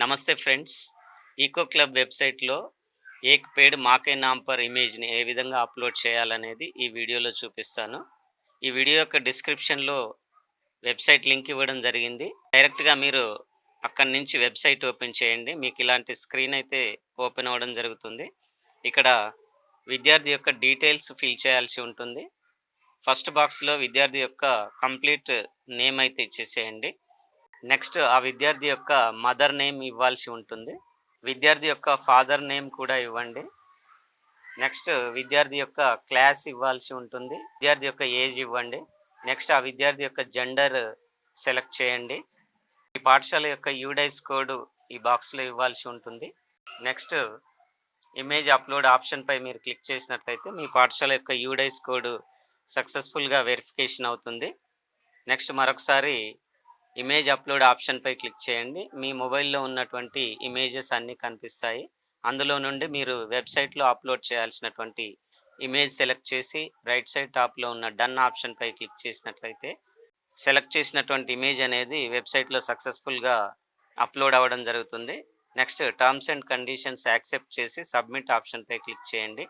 నమస్తే friends. Eco club వెబ్సైట్లో ఏక్ పేడ్ మాకే నామ్ పర్ ఇమేజ్ని ఏ విధంగా అప్లోడ్ చేయాలనేది ఈ వీడియోలో చూపిస్తాను. ఈ వీడియో యొక్క డిస్క్రిప్షన్లో వెబ్సైట్ లింక్ ఇవ్వడం జరిగింది. డైరెక్ట్గా మీరు అక్కడి నుంచి వెబ్సైట్ ఓపెన్ చేయండి. మీకు ఇలాంటి స్క్రీన్ అయితే ఓపెన్ అవ్వడం జరుగుతుంది. ఇక్కడ విద్యార్థి యొక్క డీటెయిల్స్ ఫిల్ చేయాల్సి ఉంటుంది. ఫస్ట్ బాక్స్లో విద్యార్థి యొక్క కంప్లీట్ నేమ్ అయితే ఇచ్చేసేయండి. నెక్స్ట్ ఆ విద్యార్థి యొక్క మదర్ నేమ్ ఇవ్వాల్సి ఉంటుంది. విద్యార్థి యొక్క ఫాదర్ నేమ్ కూడా ఇవ్వండి. నెక్స్ట్ విద్యార్థి యొక్క క్లాస్ ఇవ్వాల్సి ఉంటుంది. విద్యార్థి యొక్క ఏజ్ ఇవ్వండి. నెక్స్ట్ ఆ విద్యార్థి యొక్క జెండర్ సెలెక్ట్ చేయండి. ఈ పాఠశాల యొక్క యూడైస్ కోడ్ ఈ బాక్స్లో ఇవ్వాల్సి ఉంటుంది. నెక్స్ట్ ఇమేజ్ అప్లోడ్ ఆప్షన్పై మీరు క్లిక్ చేసినట్లయితే మీ పాఠశాల యొక్క యూడైస్ కోడ్ సక్సెస్ఫుల్గా వెరిఫికేషన్ అవుతుంది. నెక్స్ట్ మరొకసారి ఇమేజ్ అప్లోడ్ ఆప్షన్పై క్లిక్ చేయండి. మీ మొబైల్లో ఉన్నటువంటి ఇమేజెస్ అన్నీ కనిపిస్తాయి. అందులో నుండి మీరు వెబ్సైట్లో అప్లోడ్ చేయాల్సినటువంటి ఇమేజ్ సెలెక్ట్ చేసి రైట్ సైడ్ టాప్లో ఉన్న డన్ ఆప్షన్పై క్లిక్ చేసినట్లయితే సెలెక్ట్ చేసినటువంటి ఇమేజ్ అనేది వెబ్సైట్లో సక్సెస్ఫుల్గా అప్లోడ్ అవ్వడం జరుగుతుంది. Next terms and conditions accept చేసి సబ్మిట్ ఆప్షన్పై క్లిక్ చేయండి.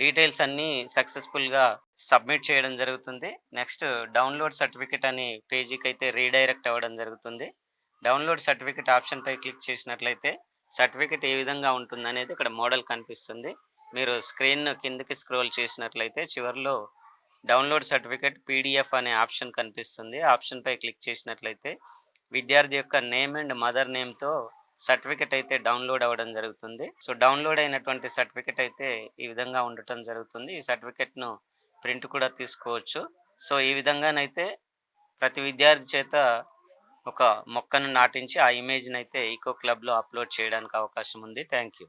డీటెయిల్స్ అన్నీ సక్సెస్ఫుల్గా సబ్మిట్ చేయడం జరుగుతుంది. నెక్స్ట్ డౌన్లోడ్ సర్టిఫికెట్ అనే పేజీకి అయితే రీడైరెక్ట్ అవ్వడం జరుగుతుంది. డౌన్లోడ్ సర్టిఫికెట్ ఆప్షన్పై క్లిక్ చేసినట్లయితే సర్టిఫికెట్ ఏ విధంగా ఉంటుంది అనేది ఇక్కడ మోడల్ కనిపిస్తుంది. మీరు స్క్రీన్ కిందకి స్క్రోల్ చేసినట్లయితే చివరిలో డౌన్లోడ్ సర్టిఫికెట్ పీడిఎఫ్ అనే ఆప్షన్ కనిపిస్తుంది. ఆప్షన్పై క్లిక్ చేసినట్లయితే విద్యార్థి యొక్క నేమ్ అండ్ మదర్ నేమ్తో సర్టిఫికెట్ అయితే డౌన్లోడ్ అవ్వడం జరుగుతుంది. సో డౌన్లోడ్ అయినటువంటి సర్టిఫికెట్ అయితే ఈ విధంగా ఉండటం జరుగుతుంది. ఈ సర్టిఫికెట్ను ప్రింట్ కూడా తీసుకోవచ్చు. సో ఈ విధంగానైతే ప్రతి విద్యార్థి చేత ఒక మొక్కను నాటించి ఆ ఇమేజ్ని అయితే ఈకో క్లబ్లో అప్లోడ్ చేయడానికి అవకాశం ఉంది. Thank you